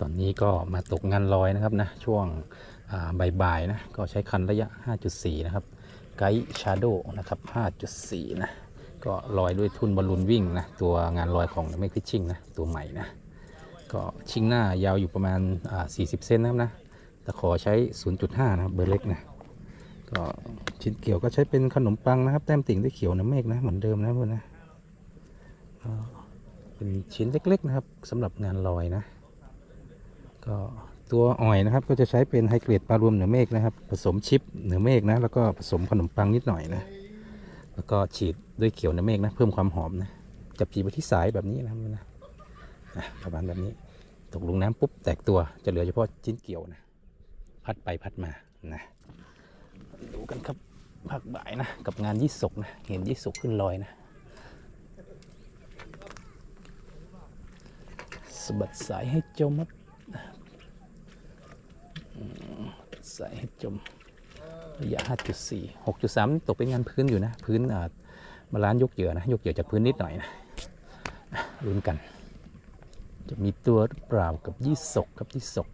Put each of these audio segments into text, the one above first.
ตอนนี้ก็มาตกงานลอยนะครับนะช่วงบ่ายๆนะก็ใช้คันระยะ 5.4 นะครับ ไกด์ชาโดนะครับ 5.4 นะ ก็ลอยด้วยทุนบอลลูนวิ่งนะ ตัวงานลอยของเมกฟิชชิ่งนะ ตัวใหม่นะ ก็ชิงหน้ายาวอยู่ประมาณ 40 เซนนะครับนะแตะขอใช้ 0.5 นะครับเบอร์เล็กนะ ก็ชิ้นเกี่ยวก็ใช้เป็นขนมปังนะครับ แต้มติ่งด้วยเขียวน้ำเมฆนะเหมือนเดิมนะเพื่อนนะเป็นชิ้นเล็กๆนะครับสำหรับงานลอยนะ ก็ตัวอ่อยนะครับก็จะใช้เป็นไฮเกรดปลารวมเหนือเมฆนะครับ ผสมชิปเหนือเมฆนะแล้วก็ผสมขนมปังนิดหน่อยนะแล้วก็ฉีดด้วยเขียวเหนือเมฆนะเพิ่มความหอมนะจับจีไปที่สายแบบนี้นะครับนะประมาณแบบนี้ตกลงน้ำปุ๊บแตกตัวจะเหลือเฉพาะชิ้นเกี่ยวนะพัดไปพัดมานะดูกันครับภาคบ่ายนะกับงานยี่สกนะเห็นยี่สกขึ้นลอยนะสบัดสายให้จมครับอื ใสายจมระยะ 5.4 6.3 ตกเป็นงานพื้นอยู่นะ พื้นมาล้านยกเหยื่อนะ ยกเหยื่อจากพื้นนิดหน่อยนะอะลุ้นกัน จะมีตัวหรือเปล่ากับยี่สกครับยี่สก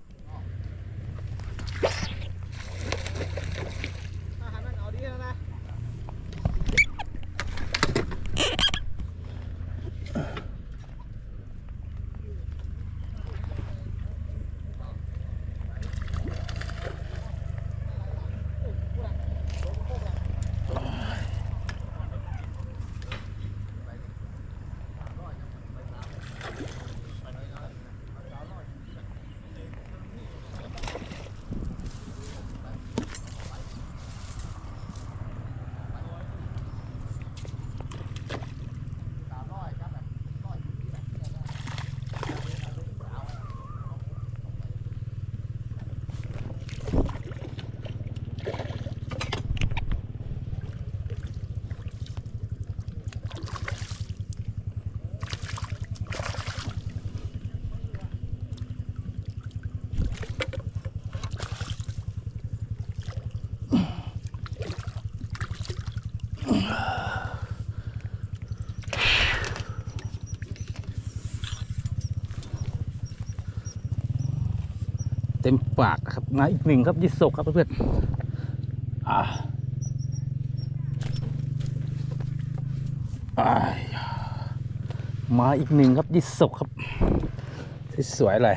เต็มปากครับมาอีกหนึ่งครับยี่สกครับเพื่อนๆอ่ามาอีกหนึ่งครับยี่สกครับสวยๆเลย